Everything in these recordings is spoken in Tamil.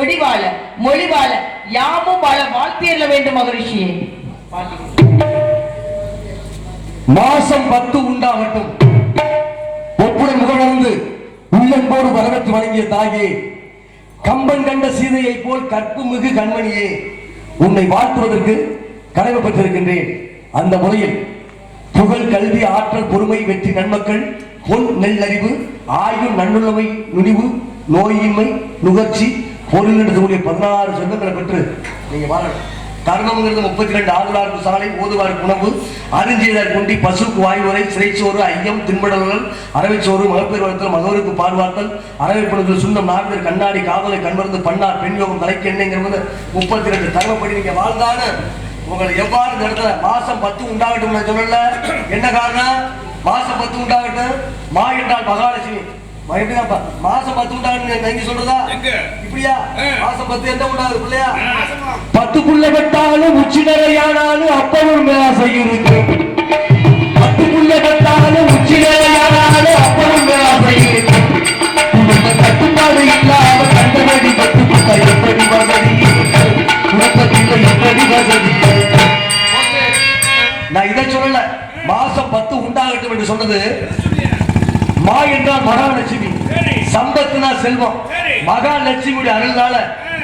மொழி வாழ மொழி வாழ யாமும் வாழ வாழ்த்தியல்ல வேண்டும் மகரிஷியே. மாசம் பத்து உண்டாகட்டும். ஒப்புடன் முகமலர்ந்து உள்ளன்போடு வரவேற்று வழங்கிய தாயே கம்பன் கண்ட சீதையை போல் கற்பு மிகு கண்மணியே உன்னை வாழ்த்துவதற்கு கடமைப்பட்டிருக்கின்றேன் அந்த முறையில் புகழ் கல்வி ஆற்றல் பொறுமை வெற்றி நன்மக்கள் பொன் நெல்லறிவு ஆயுள் நன்னுள்ளமை நுனிவு நோயின்மை நுகர்ச்சி பொருள் என்று பதினாறு சொந்தங்களை பெற்று நீங்க வாழணும். கர்மங்கிறது முப்பத்தி ரெண்டு ஆறுலாருக்கு சாலை ஓதுவாருக்கு உணவு அருஞ்சியதார் குண்டி பசுக்கு வாய்வுரை சிறைச்சோறு ஐயம் தின்படல்கள் அரவைச்சோறு மகப்பேர் வளர்த்தல் மகவருக்கு பார்வார்த்தல் அரவைப்படுதல் சுண்ணம் நாகர் கண்ணாடி காதலை கண்மருந்து பண்ணார் பெண் யோகம் தலைக்கு எண்ணெய்ங்கிறது முப்பத்தி ரெண்டு தர்மப்படி நீங்க வாழ்ந்தாலும் உங்களை எவ்வாறு நடத்த மாசம் பத்து உண்டாகட்டும் நான் சொல்லல. என்ன காரணம்? மாசம் பத்து உண்டாகட்டும். மா என்றால் மகாலட்சுமி. எப்படிதான்ப்பா? மாசம் பத்து உண்டாகட்டும் நீங்க சொல்றதா? இப்படியா. மாசம் பத்து எந்த உண்டாகுது பிள்ளையா? பத்து புள்ள வெட்டாலும் உச்சி நிறையானாலும் அப்பவும் மேசை இருக்கு பத்து புள்ள வெட்டாலும் உச்சி நிறையானாலும் அப்பவும் மேசை இருக்கு குடும்ப கட்டுப்பாடு இல்லாம கண்டபடி பத்து புள்ள எப்படி வசதி? குடும்பத்தில் எப்படி வசதி? நான் இதை சொல்லல மாசம் பத்து உண்டாகட்டும் என்று சொன்னது மா என்றால் மகாலட்சுமி. சம்பத்துனா செல்வம். மகாலட்சுமியுடைய அருள்னால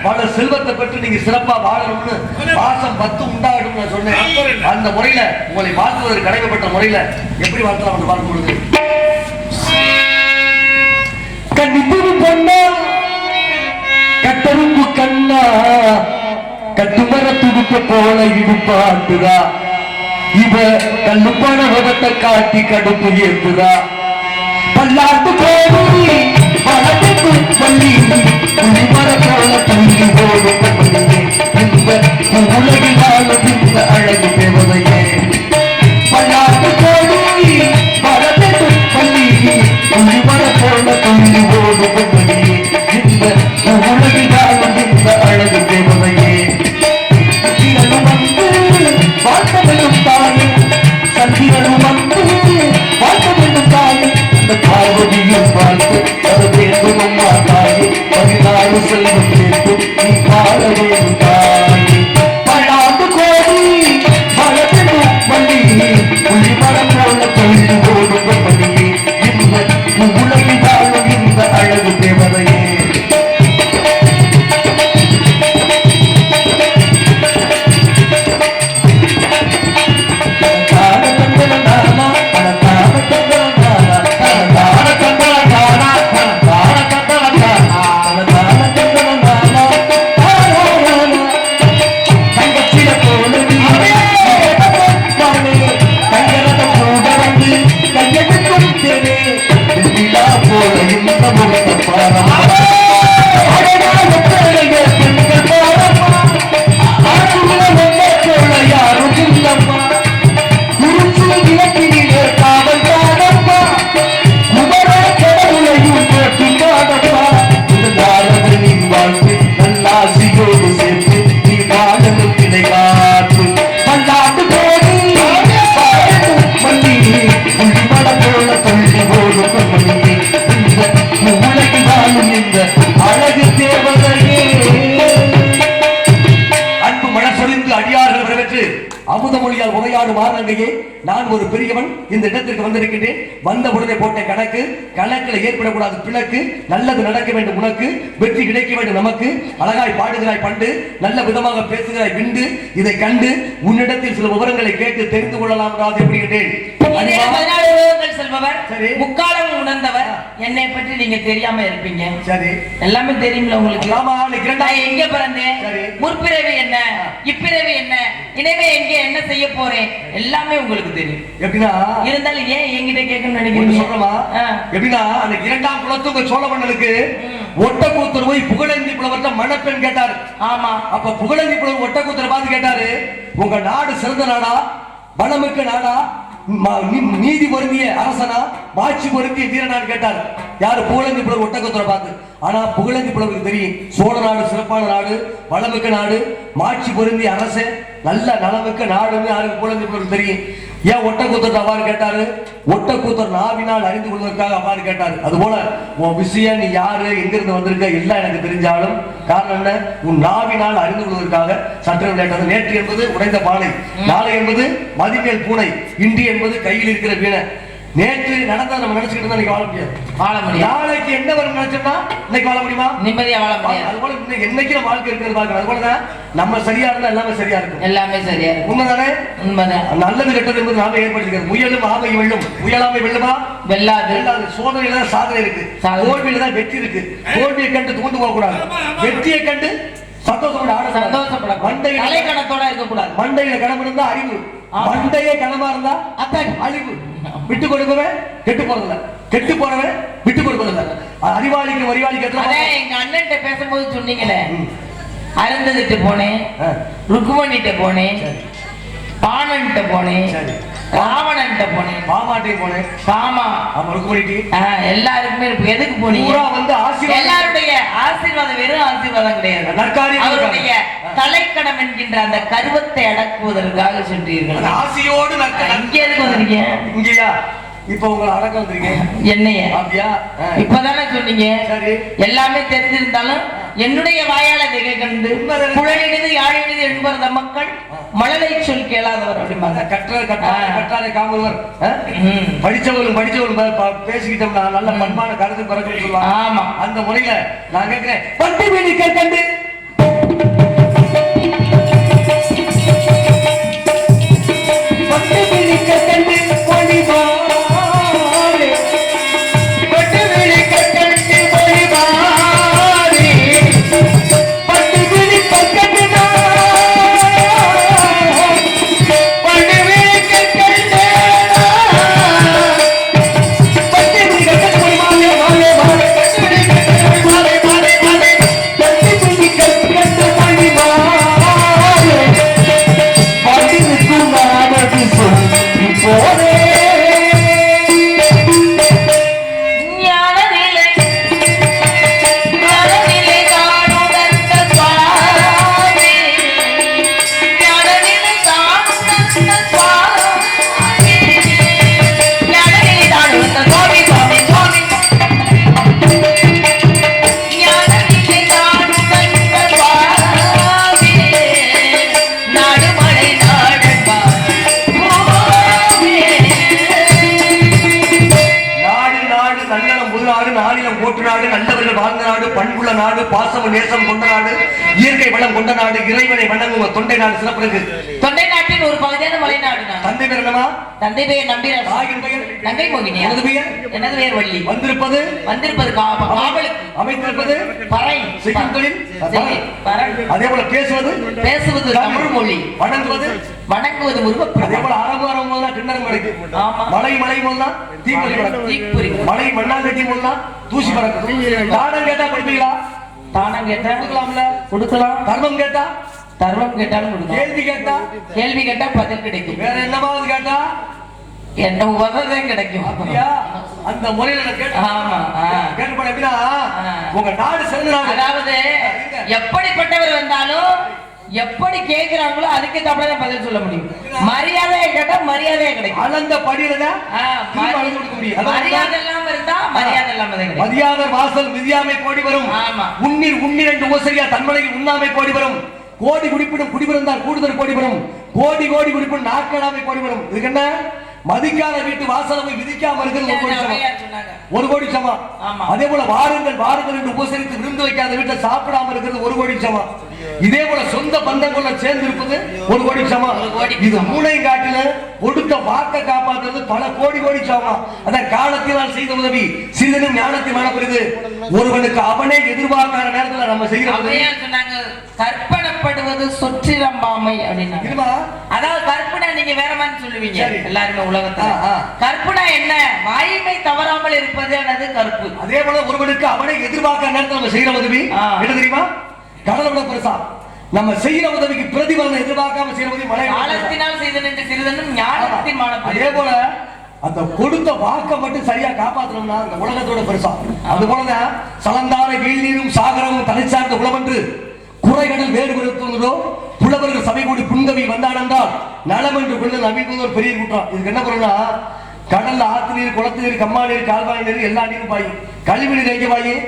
பல செல்வத்தை பெற்று நீங்க சிறப்பா வாழணும்னு மாசம் பத்து உண்டாகட்டும் நான் சொன்னேன். அந்த முறையில உங்களை வாழ்த்துவதற்கு கடமைப்பட்ட முறையில எப்படி வாழ்த்தலாம் என்று பார்க்கும் பொழுது. கண்டிப்பு பொண்ணா கட்டரும்பு கண்ணா கட்டுமர துடுப்ப போல இடுப்பாட்டுதா இவ கல்லுப்பான விபத்தை காட்டி கடுப்பு ஏத்துதா. பல்லாட்டு கோடி வளர்ந்து பள்ளி குளிமர போல துள்ளி ஓடும் கண்மணியே இந்த உலகில் வாழும் இந்த அழகு தேவதையே பல்லாட்டு கோடி வளர்ந்து பள்ளி குளிமர போல துள்ளி மாறனங்கையே நான் ஒரு பெரியவன் இந்த இடத்திற்கு வந்திருக்கின்றேன். வந்த உடனே போட்ட கணக்கு கணக்கில் ஏற்படக்கூடாது பிணக்கு நல்லது நடக்க வேண்டும் உனக்கு வெற்றி கிடைக்க வேண்டும் நமக்கு. அழகாய் பாடுகிறாய் பண்டு நல்ல விதமாக பேசுகிறாய் விண்டு இதை கண்டு உன்னிடத்தில் சில விவரங்களை கேட்டு தெரிந்து கொள்ளலாம் என்று செல்பவர். முக்காலம் உணர்ந்தவர். என்னை பற்றி நீங்க தெரியாம இருப்பீங்க. சரி. எல்லாமே தெரியும்ல உங்களுக்கு? நான் எங்க பிறந்தேன். முற்பிறவி என்ன? இப்பிறவி என்ன? இனிமே எங்க என்ன செய்ய போறேன்? எல்லாமே உங்களுக்கு தெரியும். எப்படின்னா இருந்தாலும் ஏன் என்கிட்ட கேட்கணும்னு நினைக்கிறீங்க? சொல்றமா. எப்படின்னா அந்த இரண்டாம் குலத்துக்கு சோழ மன்னனுக்கு ஒட்டக்கூத்தர் போய் புகழேந்தி புலவர்கிட்ட மணப்பெண் கேட்டாரு. ஆமா. அப்ப புகழேந்தி புலவர் ஒட்டக்கூத்தரை பார்த்து கேட்டாரு உங்க நாடு சிறந்த நாடா? வளமிக்க நாடா? நீதி பொருந்திய அரசனா மாட்சி பொருந்திய வீரனான்னு கேட்டார். யாரு? புகழேந்தி புலவர் ஒட்டக்கூத்தரை பார்த்து. ஆனா புகழேந்தி புலவருக்கு தெரியும். சோழ நாடு சிறப்பான நாடு வளமிக்க நாடு மாட்சி பொருந்திய அரசன் நல்ல நலமிக்க நாடுன்னு யாருக்கு புகழேந்தி புலவருக்கு தெரியும்? ஏன் ஒட்டக்கூத்தர் அவ்வாறு கேட்டாரு? ஒட்டக்கூத்தர் நாவினால் அறிந்து கொள்வதற்காக அவ்வாறு கேட்டாரு. அதுபோல உன் விஷயம் நீ யாரு எங்கிருந்து வந்திருக்க எல்லாம் எனக்கு தெரிஞ்சாலும் காரணம் என்ன? உன் நாவினால் அறிந்து கொள்வதற்காக சற்று விளையாட்டது நேற்று என்பது உடைந்த பானை நாளை என்பது மதிமேல் பூனை இன்று என்பது கையில் இருக்கிற வீணை. நேற்று நடந்ததை நம்ம நினைச்சுக்கிட்டு இருந்தா வாழ முடியாது. வாழ முடியாது. நாளைக்கு என்ன வரும் நினைச்சோம்னா இன்னைக்கு வாழ முடியுமா? நிம்மதியா வாழ முடியாது. அது போல இன்னைக்கு என்னைக்கு வாழ்க்கை இருக்கிறது பார்க்கணும் அது போலதான் நம்ம சரியா இருந்தா எல்லாமே சரியா இருக்கும். எல்லாமே சரியா இருக்கும். உண்மைதானே? உண்மைதான். நல்லது கெட்டது என்பது நாம ஏற்படுத்திக்கிறது. முயலும் ஆமை வெல்லும். முயலாமை வெல்லுமா? வெல்லாது. வெல்லாது. சோதனையில தான் சாதனை இருக்கு. தோல்வியில தான் வெற்றி இருக்கு. தோல்வியை கண்டு தூண்டு போக கூடாது வெற்றியை கண்டு சந்தோஷப்பட சந்தோஷப்பட மண்டையில தலைக்கணத்தோட இருக்கக்கூடாது. மண்டையில கணம் இருந்தா அறிவு. மண்டையே கணமா இருந்தா அத்தான் அழிவு. விட்டு கொடுப்பவன் கெட்டு போறதில்ல. கெட்டு போறவன் விட்டு கொடுப்பதில்ல அறிவாளிக்கு அறிவாளிக்கு அதே எங்க அண்ணன்ட்ட பேசும்போது சொன்னீங்களே. அருந்ததிட்டு போனேன். ருக்குமணிட்ட போனேன். சரி. பாணன்ட்ட போனேன். ராவணன்ட்ட போனேன். மாமாட்டையும் போனேன். பாமா. ஆமா ருக்குமணிட்டி ஆ, எல்லாருக்குமே எதுக்கு போனீங்க? பூரா வந்து ஆசீர்வாதம். எல்லாருடைய ஆசீர்வாதம் வெறும் ஆசீர்வாதம் கிடையாது. நற்காரியம் அவருடைய இருக்காது. தலைக்கணம் என்கின்ற அந்த கருவத்தை அடக்குவதற்காக சென்றீர்கள் ஆசையோடு இங்க எதுக்கு வந்திருக்கீங்க? இங்கேயா? இப்ப உங்களை அடக்க வந்திருக்கேன். என்னைய? அப்படியா. இப்பதானே சொன்னீங்க. சரி. எல்லாமே தெரிஞ்சிருந்தாலும் என்னுடைய வாயால திகை கண்டு? புழலினது யாழினது என்பத மக்கள் மழலை சொல் கேளாதவர் அப்படிம்பாங்க கற்றார் கற்றார். கற்றாரை? ம். படிச்சவரும் படிச்சவரும் ப- ப- பேசிக்கிட்டோம்னா நல்ல பண்பான கருத்து பிறகுன்னு சொல்லுவாங்க ஆமா. அந்த முறையில நான் கேட்கிறேன் பட்டு வீடு கண்டு பட்டு நாடு சிறப்பிற்கு தொண்டை நாட்டின் ஒரு பகுதியான மலைநாடு தந்தை பேர் என்னமா தந்தை பெயர் நம்பிராஜ். தாயின் பெயர்? மோகினி. எனது பெயர்? எனது பெயர் வள்ளி. வந்திருப்பது? வந்திருப்பது காவலுக்கு. அமைத்திருப்பது பறை. செய்யும் தொழில். அதே போல பேசுவது? பேசுவது தமிழ். மொழி. வணங்குவது? வணங்குவது அதே முருகப்பிரபு போல அரபு அரபு போதுனா கிண்ணறம் கிடைக்கும் ஆமா. மலை மலை போதுனா தீப்பொறி தீப்பொறி. மலை மண்ணாங்கட்டி போதுனா தூசி பறக்கும் தானம் கேட்டா படிப்பீங்களா? தானம் கேட்டா கொடுக்கலாம்ல. கொடுக்கலாம். தர்மம் கேட்டா தர்மம் கேட்டாலும் கொடுக்கலாம் கேள்வி கேட்டா? கேள்வி கேட்டா பதில் கிடைக்கும். வேற என்னமாவது கேட்டா? என்ன உபதம் கிடைக்கும். அந்த முறையில ஆமா. கேட்டுப்பட எப்படின்னா. உங்க நாடு நாடு அதாவது எப்படிப்பட்டவர் வந்தாலும் எப்படி கேக்குறாங்களோ அதுக்கு தப்புதான் பதில் சொல்ல முடியும். மரியாதையை கேட்டா மரியாதையா கிடைக்கும். அளந்த படியில தான் மரியாதை இல்லாம இருந்தா மரியாதை இல்லாம கிடைக்கும். மதியாதர் வாசல் மிதியாமை கோடி வரும். ஆமா. உன்னில் உன்னிரண்டு ஓசரியா தன்மனையில் உண்ணாமை கோடி வரும். கோடி குடிப்பிடும் குடிபிறந்தால் கூடுதல் கோடி வரும் கோடி கோடி குடிப்பிடும் நாட்களாமை கோடி வரும் இதுக்கு என்ன? மதிக்காத வீட்டு வாசலை போய் மிதிக்காம இருக்கிறது ஒரு கோடி சமம். ஒரு கோடி. அதே போல வாருங்கள் வாருங்கள் என்று உபசரித்து விருந்து வைக்காத வீட்டை சாப்பிடாம இருக்கிறது ஒரு கோடி சமம். இதே போல சொந்த பந்தங்கள சேர்ந்து இருப்பது ஒரு கோடி சமம். இது. மூளை காட்டில கொடுத்த வாக்க காப்பாற்றுறது பல கோடி கோடி சமம். அதான் காலத்தினால் செய்த உதவி சிறிதனும் ஞானத்தை மனப்படுது ஒருவனுக்கு அவனே எதிர்பார்க்காத நேரத்துல நம்ம செய்கிற உதவி. கற்பனப்படுவது சொற்றிரம்பாமை அப்படின்னா. அதாவது கற்பனை நீங்க வேற மாதிரி சொல்லுவீங்க. எல்லாருமே உலகத்துல. கற்பனை என்ன? வாய்மை தவறாமல் இருப்பது அல்லது கற்பு? அதே போல ஒருவனுக்கு அவனை எதிர்பார்க்காத நேரத்துல நம்ம செய்கிற உதவி. என்ன தெரியுமா? கடலை விட பெருசா. நம்ம செய்யற உதவிக்கு பிரதிபலனை எதிர்பார்க்காம செய்யற உதவி மழை காலத்தினால் செய்த நின்று சிறிதனும் ஞானத்தின் அதே மானப்பெரிய போல அந்த கொடுத்த வாக்க மட்டும் சரியா காப்பாத்தணும்னா அந்த உலகத்தோட பெருசா. அது போலதான் சலந்தார வீழ்நீரும் சாகரமும் தலை சார்ந்த உளவென்று புறைகடல் வேறு வருத்துவதோ புலவர்கள் சபை கூடி புன்கவி வந்தானென்றால் நலம் என்று கொண்டு நம்பிக்கை ஒரு பெரிய குற்றம் இதுக்கு என்ன பண்ணா கடல்ல ஆத்து நீர் குளத்து நீர் கம்மா நீர் கால்வாய் நீர் எல்லா நீரும் பாயும். கழிவு நீர் எங்க பாயும்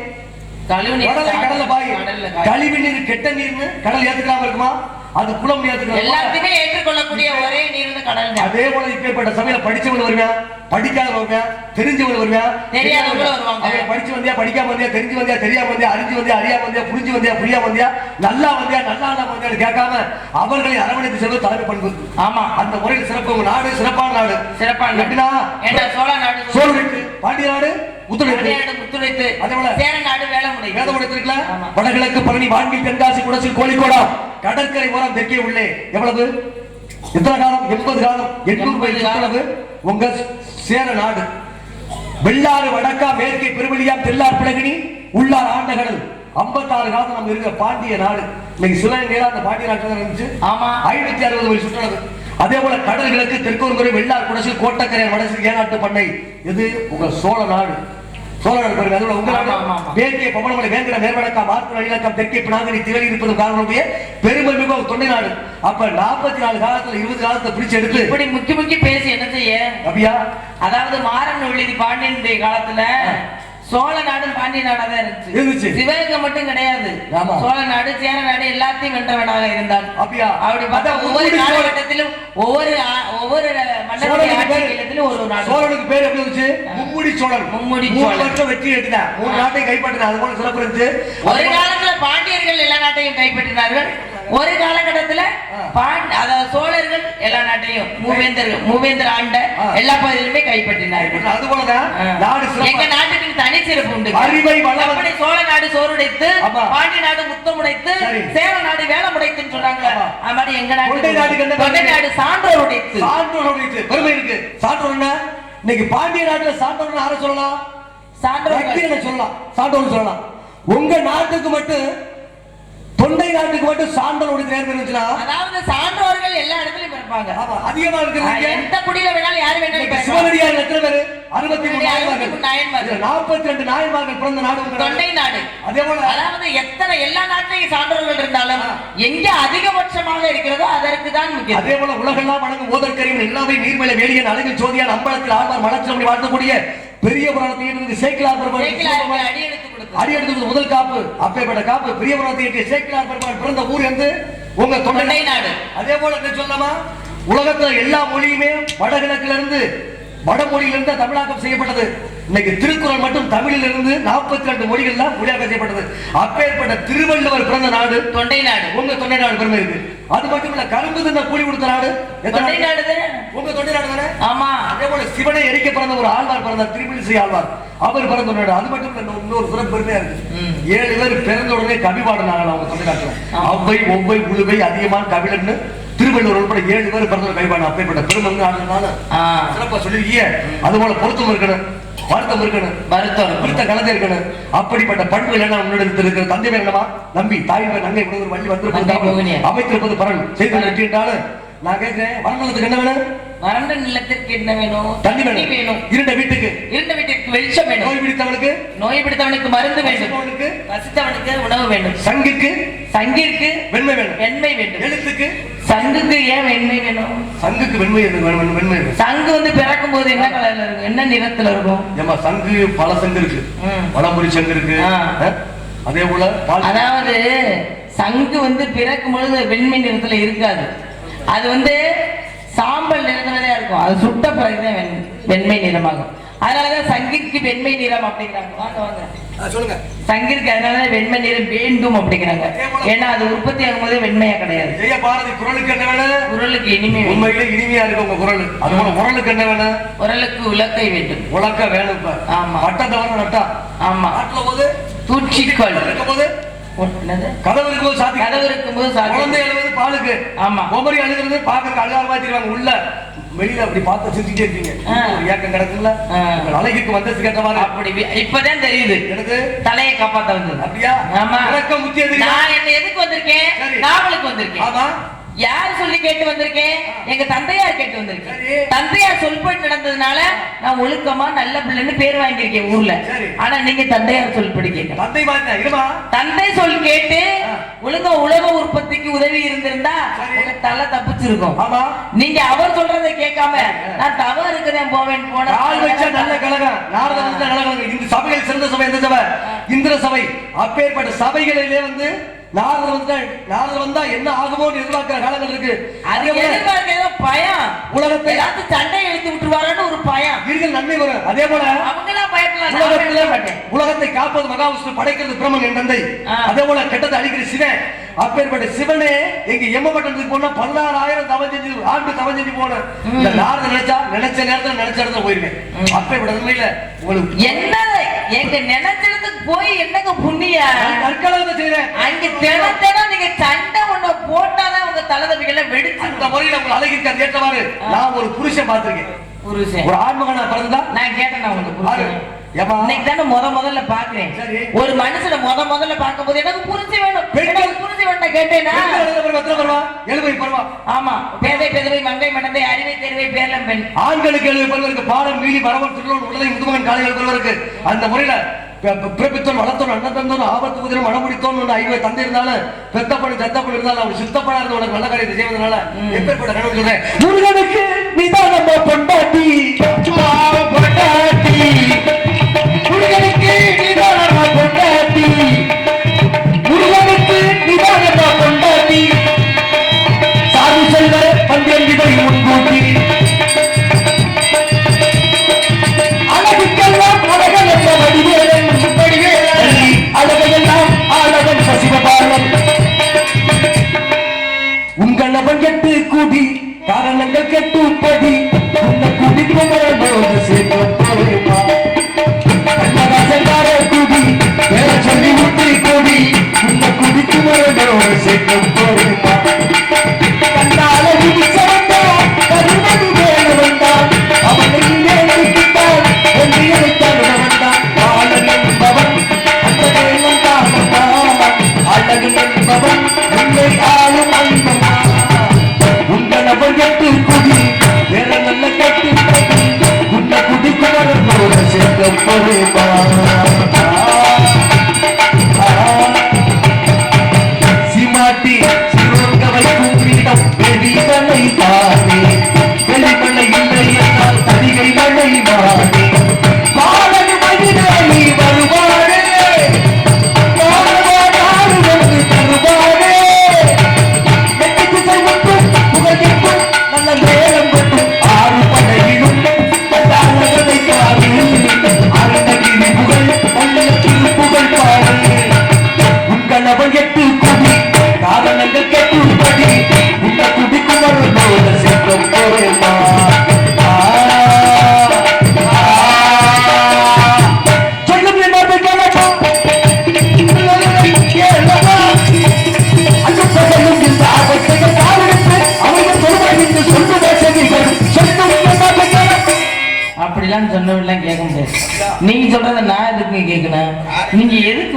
கழிவு நீர் கடல்ல பாயும். கழிவு நீர் கெட்ட நீர்னு கடல் ஏத்துக்காம இருக்குமா? அது ஏத்துக்கலாம் எல்லாத்தையுமே ஏற்றுக்கொள்ளக்கூடிய ஒரே நீர் வந்து கடல் அதே போல இப்பேற்பட்ட சபையில படிச்சவங்க வருவேன் படிக்காத வருவேன் தெரிஞ்சவங்க வருவேன் தெரியாதவங்களும் வருவாங்க. படிச்சு வந்தியா படிக்காம வந்தியா தெரிஞ்சு வந்தியா தெரியாம வந்தியா அறிஞ்சு வந்தியா அறியாம வந்தியா புரிஞ்சு வந்தியா புரியாம வந்தியா நல்லா வந்தியா நல்லா இல்லாம வந்தியான்னு கேட்காம அவர்களை அரவணைத்து செல்வது தலைமை பண்பு ஆமா. அந்த முறையில் சிறப்பு நாடு சிறப்பான நாடு. சிறப்பான ஏண்டா சோழ நாடு? சோழனுக்கு பாண்டிய நாடு முத்துழைப்பு மலையாடு முத்துழைத்து அதே போல சேர நாடு வேலை முடியும் வேதம் இருக்குல்ல? ஆமா. வடகிழக்கு பழனி வான்மீன் தென்காசி குடசில் கோழிக்கோடா. கடற்கரை ஓரம் தெற்கே உள்ளே. எவ்வளவு? எத்தனை காலம்? எண்பது காலம். எட்நூறு மைல் சுற்றளவு உங்க சேர நாடு. வெள்ளாறு வடக்கா மேற்கே பெருவெளியா தெல்லார் பிளகினி உள்ளார் ஆண்ட கடல் ஐம்பத்தாறு காலம் நம்ம இருக்கிற பாண்டிய நாடு. இன்னைக்கு சிவகங்கையில அந்த பாண்டிய நாட்டு தான் இருந்துச்சு. ஆமா. ஐநூத்தி அறுபது மைல் சுற்றளவு அதே போல கடல்களுக்கு தெற்கூர்முறை வெள்ளார் குடசில் கோட்டக்கரை வடசில் ஏனாட்டு பண்ணை. இது உங்க சோழ நாடு. சோழ நாடு பாருங்க அதோட உங்க நாடு ஆமா, ஆமா, ஆமா. மேற்கே பவனமலை வேங்கட மாற்று அணிலக்கம் தெற்கே பினாங்கனி திகழி இருப்பது காரணமுடைய பெருமை மிக தொண்டை நாடு. அப்ப நாற்பத்தி நாலு காலத்துல இருபது காலத்தை பிரிச்சு எடுத்து இப்படி முக்கி முக்கி பேசி என்ன செய்ய? அப்படியா? அதாவது மாறன் உள்ளிதி பாண்டியனுடைய காலத்துல சோழ நாடும் பாண்டிய நாடா தான் இருந்துச்சு. சிவகங்கை மட்டும் கிடையாது. சோழ நாடு சேர நாடு எல்லாத்தையும் வென்றவனாக இருந்தான். அப்படியா? அப்படி பார்த்தா ஒவ்வொரு காலகட்டத்திலும் ஒவ்வொரு ஒவ்வொரு காலத்திலும் ஒரு நாடு. சோழனுக்கு பேர் எப்படி இருந்துச்சு? மும்முடி சோழன். மும்முடி சோழன். வெற்றி எடுத்தார் மூணு நாட்டை கைப்பற்றினார். அது போல சிறப்பு இருந்துச்சு. ஒரு காலத்துல பாண்டியர்கள் எல்லா நாட்டையும் கைப்பற்றினார்கள். ஒரு காலகட்டத்துல அதாவது சோழர்கள் எல்லா நாட்டையும் மூவேந்தர் மூவேந்தர் ஆண்ட. எல்லா பகுதியிலுமே கைப்பற்றினார்கள். அது போலதான் எங்க நாட்டுக்கு தனி சிறப்பு உண்டு. அறிவை வளவன் எப்படி சோழ நாடு சோறுடைத்து. பாண்டி நாடு முத்தமுடைத்து சரி. சேர நாடு வேலமுடைத்துன்னு சொல்றாங்களே ஆமா. அது மாதிரி எங்க நாடு தொண்டை? நாடு சான்றோர் உடைத்து. சான்றோர் உடைத்து. பெருமை இருக்கு. சான்றோர் என்ன? இன்னைக்கு பாண்டிய நாட்டுல சான்றோர் யாரை சொல்லலாம்? வக்கீலனை சொல்லலாம். சான்றோர் சொல்லலாம். உங்க நாட்டுக்கு மட்டும் தொண்டை நாட்டுக்கு மட்டும் சான்றோர் இருந்துச்சுன்னா அதாவது சான்றோர்கள் எல்லா இடத்துலயும் இருப்பாங்க அதிகமா இருக்கிறது எந்த குடியில வேணாலும் யாரு வேணாலும். சிவனடியார் எத்தனை பேரு? அறுபத்தி மூணு நாயன்மார்கள். நாற்பத்தி ரெண்டு நாயன்மார்கள். பிறந்த நாடு. தொண்டை நாடு. அதே போல அதாவது எத்தனை எல்லா நாட்டிலையும் சான்றோர்கள் இருந்தாலும் எங்க அதிகபட்சமாக இருக்கிறதோ அதற்கு தான் முக்கியம். அதே போல உலகெல்லாம் வணங்கும் ஓதற்கரியும் எல்லாமே நீர்மலை வேலியன் அழகு சோதியான் அம்பலத்தில் ஆழ்வார் மலச்சமணி வாழ்த்தக்கூடிய பெரிய புராணத்தை சேக்கிலாருக்கு பெருமாள் அடி எடுத்தது முதல் காப்பு அப்பேற்பட்ட காப்பு. பெரிய புராணத்தை இயற்றிய சேக்கிலார் பெருமாள் பிறந்த ஊர் எந்து உங்க தொண்டை நாடு. அதே போல என்ன சொல்லலாமா? உலகத்துல எல்லா மொழியுமே வடகிழக்குல இருந்து வடமொழியில இருந்து தமிழாக்கம் செய்யப்பட்டது. இன்னைக்கு திருக்குறள் மட்டும் தமிழில் இருந்து நாற்பத்தி ரெண்டு மொழிகள்ல மொழியாக்கம் செய்யப்பட்டது. அப்பேற்பட்ட திருவள்ளுவர் பிறந்த நாடு தொண்டை நாடு. உங்க தொண்டை நாடு பெருமை இருக்கு. அது மட்டும் இல்ல கரும்பு தின்ன கூலி கொடுத்த நாடு தொண்டை நாடு? உங்க தொண்டை நாடு தானே? ஆமா. அதே போல சிவனை எரிக்க பிறந்த ஒரு ஆழ்வார் பிறந்தார் திருப்பிலிசை ஆழ்வார். அவர் பிறந்த நாடு. அது மட்டும் இல்ல இன்னொரு சிறப்பு பெருமையா இருக்கு. ஏழு பேர் பிறந்த உடனே கவி பாடினாங்க அவங்க தொண்டை நாட்டுல அவ்வை ஒவ்வை உழுவை அதிகமான கவிழன்னு திருவள்ளுவர் உட்பட ஏழு பேர் பிறந்த கவி பாடின அப்பேற்பட்ட பெருமை ஆடுறதுனால ஆ, சிறப்பா அது போல பொருத்தம் இருக்கணும் வருத்தம் இருக்கணும் வருத்தம் குறித்த கலந்து இருக்கணும். அப்படிப்பட்ட பண்பு இல்லைன்னா உன்னிடத்தில் இருக்கிற தந்தை வேண்டமா நம்பி தாய் வேணும் நங்கை வள்ளி நங்கை வந்திருப்பது. அமைத்திருப்பது பரன். செய்து வெற்றி என்றாலும் நான் கேட்கிறேன் வரணுறதுக்கு என்ன வேணும்? வறண்ட நிலத்திற்கு என்ன வேணும்? தண்ணி வேணும். வேணும். இருண்ட வீட்டுக்கு. இருண்ட வீட்டிற்கு வெளிச்சம் வேணும். நோய் பிடித்தவனுக்கு? நோய் பிடித்தவனுக்கு மருந்து வேண்டும் பசித்தவனுக்கு? உணவு வேண்டும் சங்குக்கு சங்கிற்கு வெண்மை வேணும். வெண்மை வேண்டும். எழுத்துக்கு? சங்குக்கு ஏன் வெண்மை வேணும்? சங்குக்கு வெண்மை எதுக்கு வேணும்? சங்கு வந்து பிறக்கும் போது என்ன கலர்ல இருக்கும்? என்ன நிறத்துல இருக்கும்? ஏம்மா சங்கு பல சங்கு இருக்கு. வடமுறி சங்கு இருக்கு? அதே போல அதாவது சங்கு வந்து பிறக்கும் பொழுது வெண்மை நிறத்துல இருக்காது. அது வந்து சாம்பல் நிறத்துல தான் இருக்கும். அது சுட்ட பிறகுதான் வெண்- வெண்மை நிறமாகும். அதனாலதான் சங்கிற்கு வெண்மை நிறம் அப்படிங்கிறாங்க வாங்க வாங்க. சொல்லுங்க. சங்கிற்கு அதனாலதான் வெண்மை நிறம் வேண்டும் அப்படிங்கிறாங்க. ஏன்னா அது உற்பத்தி ஆகும்போது வெண்மையா கிடையாது. ஜெய பாரதி குரலுக்கு என்ன வேணும் குரலுக்கு இனிமை உண்மையிலே இனிமையா இருக்கு உங்க குரல். அது போல குரலுக்கு என்ன வேணும் குரலுக்கு உலக்கை வேண்டும். உலக்க வேணும் ஆமா. வேணும் நட்டா? ஆமா. நாட்டுல போது? தூச்சிக்கல் இருக்கும் போது கதவு இருக்கும்போது சாத்தி கதவு இருக்கும்போது குழந்தை அழுவது பாலுக்கு. ஆமா. ஒவ்வொரு அழுகிறது பாக்குறதுக்கு அழுகாத மாதிரி உள்ள. வெளியில அப்படி பார்த்து சிரிச்சுட்டே இருக்கீங்க. ஏக்கம் கிடக்குல்ல அழகிற்கு வந்தது கேட்ட மாதிரி. அப்படி இப்பதான் தெரியுது. எனக்கு தலையை காப்பாத்த வந்தது அப்படியா? ஆமா. முத்தியது நான் என்ன எதுக்கு வந்திருக்கேன்? சரி. நாவலுக்கு வந்திருக்கேன். ஆமா. யார் சொல்லி கேட்டு வந்திருக்கேன்? எங்க தந்தையார் கேட்டு. வந்திருக்கேன். தந்தையார் சொல்படி நடந்ததுனால நான் ஒழுக்கமா நல்ல பிள்ளைன்னு பேர் வாங்கியிருக்கேன் ஊர்ல. ஆனா நீங்க தந்தையார் சொல்படி கேட்கல தந்தை சொல் கேட்டு. ஒழுங்கா உலக உற்பத்திக்கு உதவி இருந்திருந்தா. உங்க தலை தப்பிச்சிருக்கும். ஆமா. நீங்க அவர் சொல்றதை கேட்காம நான் தவறு இருக்குதேன் போவேன் போன நல்ல கழகம். நாரத கழகம். இந்த சபைகள் சிறந்த சபை எந்த சபை? இந்திர சபை. அப்பேற்பட்ட சபைகளிலே வந்து நாரதர் வந்து நாரதர் வந்தா என்ன ஆகுமோன்னு எதிர்பார்க்கிற காலங்கள் இருக்கு. அது பயம். உலகத்தை ஏதாச்சும் சண்டை இழுத்து விட்டுருவாருன்னு ஒரு பயம். வீடுகள் நன்மை வரும். அதே போல அவங்களாம் பயப்படலாம். உலகத்திலே உலகத்தை காப்பது மகாவிஷ்ணு படைக்கிறது பிரம்மன் என் தந்தை. அதே போல கெட்டதை அழிக்கிற சிவன். அப்பேற்பட்ட சிவனே எங்க எம்மப்பட்டத்துக்கு போனா பதினாறாயிரம் தவம் செஞ்சு ஆண்டு தவம் செஞ்சு போன இந்த நாரத நினைச்சா நினைச்ச நேரத்துல நினைச்ச இடத்துல போயிருவேன். அப்பேற்பட்ட உண்மையில உங்களுக்கு என்ன? எங்க நினைச்சிடத்துக்கு போய் என்னங்க புண்ணியம் தற்கொலை செய்யறேன் அங்க தின தினம் நீங்க சண்டை ஒண்ணு போட்டாதான் உங்க தலைதவிகளை வெடிச்சு அந்த முறையில உங்க அழகிற்கு அது ஏற்றவாறு நான் ஒரு புருஷன் பார்த்திருக்கேன். புருஷன். ஒரு ஆண்மகனா பிறந்தா நான் கேட்டேன் உங்களுக்கு? இன்னைக்கு தானே முத முதல்ல பாக்குறேன் சரி. ஒரு மனுஷனை முத முதல்ல பார்க்கும்போது எனக்கு புரிஞ்சு வேணும். பெண்கள். புரிஞ்சு வேணும் கேட்டேனா. ஆமா பேதை பெருவை மங்கை மணந்தை அறிவை தெரிவை பேரலம் பெண். ஆண்களுக்கு எழுபது பருவருக்கு பாடம் மீறி வரவன் திருளோன் உடலை முதுமகன் காலையில் பருவருக்கு அந்த முறையில பிறப்பித்தோன் வளர்த்தோன் அண்ணன் தந்தோன் ஆபத்து குதிரை மனமுடித்தோன் ஒன்று ஐவ தந்தை இருந்தாலும் பெத்தப்படி தத்தப்படி இருந்தாலும் அவர் சித்தப்படா இருந்த உனக்கு நல்ல காரியத்தை செய்வதனால எப்பேற்பட்ட கனவு சொல்றேன்? முருகனுக்கு நம்ம சும்மாவ பொண்டாட்டி உன்னை ஆளும்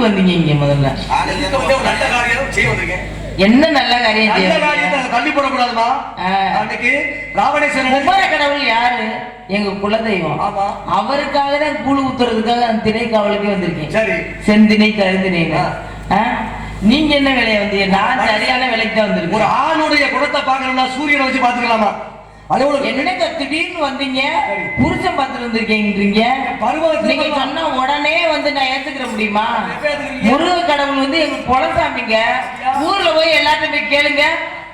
எதுக்கு வந்தீங்க இங்க முதல்ல நல்ல காரியம் செய்ய வந்திருக்கேன். என்ன நல்ல காரியம் தள்ளி போடக்கூடாதுமா? ஆ. அன்னைக்கு ராவணேஸ்வரன் குமார கடவுள் யாரு? எங்க குலதெய்வம். அவருக்காக தான் கூழு ஊத்துறதுக்காக அந்த திணை காவலுக்கு வந்திருக்கேன். சரி. செந்தினை கருந்தினை. நீங்க என்ன வேலையை வந்தீங்க? நான் சரியான வேலைக்கு தான் ஒரு வந்திருக்கேன் ஆணுடைய குணத்தை பார்க்கணும்னா சூரியனை வச்சு பாத்துக்கலாமா அதே என்னங்க திடீர்னு வந்தீங்க. புருஷன் பார்த்துட்டு வந்திருக்கீங்கன்றீங்க நீங்க சொன்னா உடனே வந்து நான் ஏத்துக்கிற முடியுமா? முருக கடவுள் வந்து எங்க குலசாமிங்க. ஊர்ல போய் எல்லாத்தையும் போய் கேளுங்க.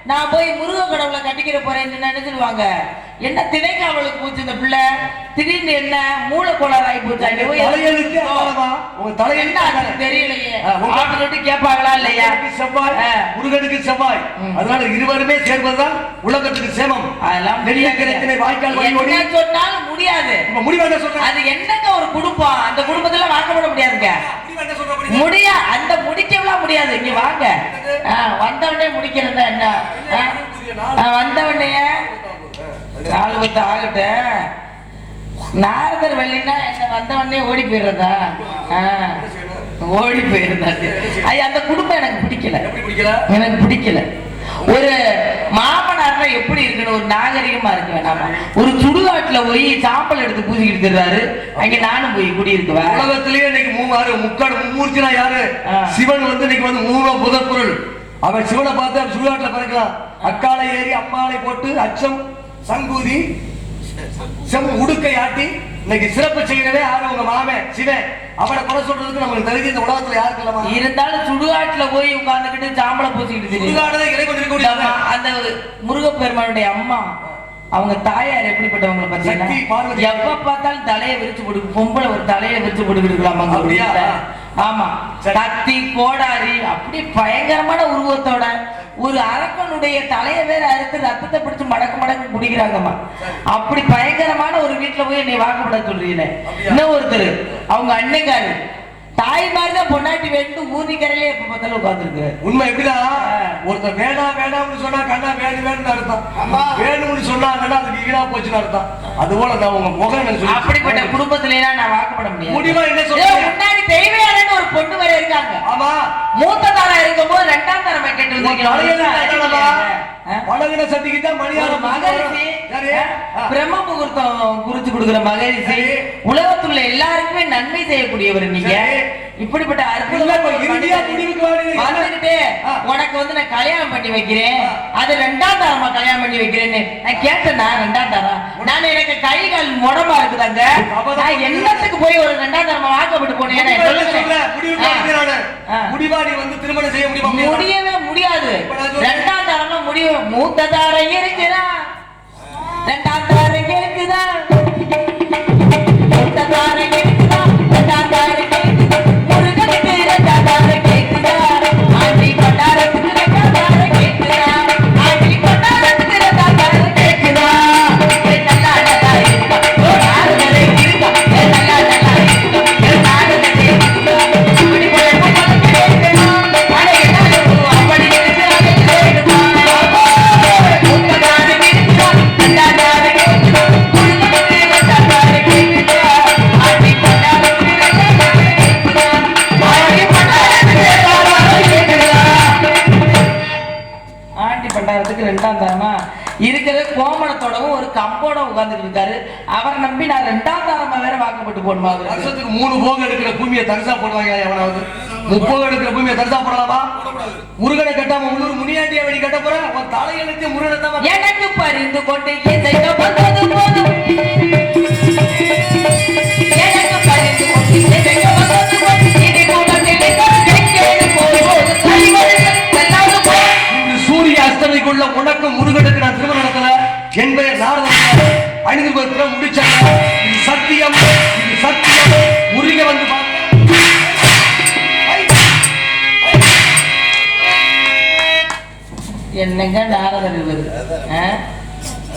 நான் போய் முருக கடவுளை கட்டிக்கிற போறேன்னு நினைச்சிருவாங்க என்ன திணைக்காவலுக்கு போச்சு இந்த பிள்ளை? திடீர்னு என்ன? மூளை கோளாறு ஆகி போச்சு உங்க என்ன தலையெழுத்து ஆச்சு தெரியலையே. ஆ, உங்க- ஆட்டு விட்டு கேட்பாங்களா இல்லையா? செவ்வாய். முருகனுக்கு செவ்வாய். அதனால இருவருமே சேர்வதுதான் உலகத்துக்கு சேமம். அதெல்லாம் நெடிய கிரத்தினை வாய்க்கால் என்ன சொன்னாலும் முடியாது. இப்ப முடிவு என்ன சொல்றேன் அது என்னங்க ஒரு குடும்பம்? அந்த குடும்பத்துல வாக்கப்பட முடியாதுங்க. என்ன முடியா அந்த முடிக்கலாம் முடியாது. இங்க வாங்க. வந்தவனே முடிக்கிறதா என்ன? ஆ, வந்தவனே நாலு பத்து ஆகட்டும் நாரதர் வெள்ளினா என்ன வந்தவனே ஓடி போயிடுறதா? ஓடி போயிருந்தா ஐயா அந்த குடும்பம் எனக்கு பிடிக்கல. எனக்கு பிடிக்கல. ஒரு மாமனார்ல எப்படி இருக்கணும்? ஒரு நாகரிகமா இருக்க வேணாமா ஒரு சுடுகாட்டுல போய் சாம்பல் எடுத்து பூசிக்கிட்டு திர்றாரு. அங்க நானும் போய் குடியிருக்குவேன் உலகத்திலேயே இன்னைக்கு மூணாறு முக்காடு மும்மூர்த்தினா யாரு. சிவன் வந்து இன்னைக்கு வந்து மூணு முதற் பொருள் அவன் சிவனை பார்த்து சுடுகாட்டுல பிறக்கலாம். அக்காலை ஏறி அம்மாளை போட்டு அச்சம் சங்கூதி செம் உடுக்கை ஆட்டி இன்னைக்கு சிறப்பு செய்யறதே யாரு? உங்க மாமன் சிவன் அவனை குறை சொல்றதுக்கு நம்மளுக்கு தகுதி இந்த உலகத்துல யாருக்கு இல்லமா இருந்தாலும் சுடுகாட்டுல போய் உட்கார்ந்துகிட்டு சாம்பலை பூசிக்கிட்டு சுடுகாடுதான் இருக்கக்கூடிய நம்ம அந்த முருகப்பெருமானுடைய அம்மா அவங்க தாயார் எப்படிப்பட்டவங்க பார்வதி. எப்ப பார்த்தாலும் தலையை விரிச்சு போட்டு பொம்பளை ஒரு தலையை விரிச்சு போட்டுக்கிட்டு அப்படியா? ஆமா. கத்தி கோடாரி அப்படி பயங்கரமான உருவத்தோட ஒரு அரக்கனுடைய தலையை வேற அறுத்து ரத்தத்தை பிடிச்சு மடக்கு மடக்கு குடிக்கிறாங்கம்மா. அப்படி பயங்கரமான ஒரு வீட்டுல போய் என்னை வாக்கப்பட சொல்றீங்களே அப்படியா? இன்னும் ஒருத்தர் அவங்க அன்னைக்காரு தாய் மாதிரி தான் பொண்டாட்டி வேண்டும் ஊதிக்கரையிலே எப்ப பார்த்தாலும் உட்காந்துருக்காரு உண்மை எப்படின்னா ஒருத்தர் வேணாம் வேணாம்னு சொன்னா கண்ணா வேணும் வேணும்னு அர்த்தம். வேணும்னு சொன்னாங்கன்னா அதுக்கு ஈடா போச்சுன்னு அர்த்தம். அது போல நான் உங்க முகம் சொல்லி அப்படிப்பட்ட குடும்பத்திலே நான் வாக்கப்பட முடியாது. முடிவா என்ன சொல்றீங்க? முன்னாடி தெய்வயாரன்னு ஒரு பொண்ணு வரை இருக்காங்க. ஆமா. மூத்த இருக்கும்போது ரெண்டாம் தாரம் கேட்டு பழகின சட்டிக்கு தான் மணியாரம் மகரிஷி. பிரம்ம முகூர்த்தம் குறிச்சு கொடுக்கிற மகரிஷி. உலகத்துள்ள எல்லாருக்குமே நன்மை செய்யக்கூடியவர் நீங்க. இப்படிப்பட்ட ஆ. உனக்கு வந்து நான் கல்யாணம் பண்ணி வைக்கிறேன். அது ரெண்டாம் தாரமா கல்யாணம் பண்ணி வைக்கிறேன்னு நான் கேட்டேன் நான் ரெண்டாம் தாரம் நான் எனக்கு கை கால் முடமா இருக்குதாங்க நான் என்னத்துக்கு போய் ஒரு ரெண்டாம் தாரமா வாக்கப்பட்டு போனேன்? முடிவா நீ வந்து திருமணம் செய்ய முடியுமா? முடியவே முடியாது. ரெண்டாம் தாரம்னா முடிவு. மூத்த தாரம் இருக்குதா ரெண்டாம் தாரம் போடுவாங்க எவனாவது? முப்போகம் எடுக்கிற பூமியை தரிசா போடலாமா முருகனை கட்டாம உள்ளூர் முனியாண்டிய வெடி கட்ட போற உன் தலையெழுத்து முருகனை தான் எனக்கு பரிந்து கொண்டு எனக்கு பரிந்து கொண்டு இசைக்க வந்தது போதும் இனி கூட்டத்தில் எங்கேயும் போகும்போது கைவரிசை செல்லாது போ. இன்று சூரிய அஸ்தமிக்குள்ள உனக்கும் முருகனுக்கு நான் திருமணம் நடத்தல. என்பதை நாரதன். ஐந்து என்னங்க நாரதர் இவர்?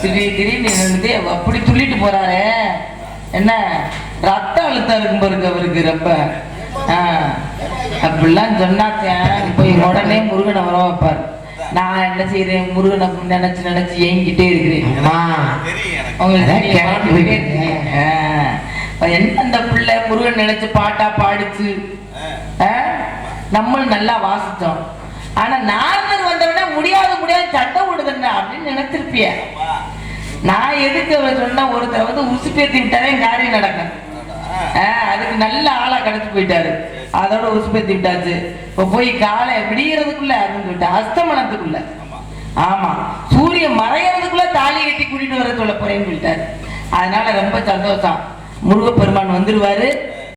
திடீர் திடீர்னு இருந்து அப்படி துள்ளிட்டு போறாரே. என்ன? ரத்த அழுத்தம் இருக்கும் பாருங்க அவருக்கு ரொம்ப. அப்படிலாம் சொன்னாத்தேன் போய் உடனே முருகனை வர வைப்பார். நான் என்ன செய்யறேன் முருகனை நினைச்சு நினைச்சு ஏங்கிட்டே இருக்கிறேன். அம்மா. உங்களுக்கு. என்ன அந்த பிள்ளை முருகன் நினைச்சு பாட்டா பாடிச்சு? நம்மளும் நல்லா வாசிச்சோம். ஆனா நாரதர் வந்தவொடனே முடியாது முடியாது சண்டை விடுதுன்னு அப்படின்னு நினைச்சிருப்பிய நான் எதுக்கு அவர் சொன்ன ஒருத்தர் வந்து உசுப்பேத்தி விட்டாரே என் காரியம் நடக்கும். அதுக்கு நல்ல ஆளா கிடைச்சு போயிட்டாரு. அதோட உசுப்பேத்தி விட்டாச்சு இப்ப போய் காலை விடியறதுக்குள்ள அப்படின்னு சொல்லிட்டு அஸ்தமனத்துக்குள்ள. ஆமா சூரியன் மறையறதுக்குள்ள தாலி கட்டி கூட்டிட்டு வர சொல்ல போறேன்னு சொல்லிட்டாரு. அதனால ரொம்ப சந்தோஷம். முருகப்பெருமான் வந்துருவாரு.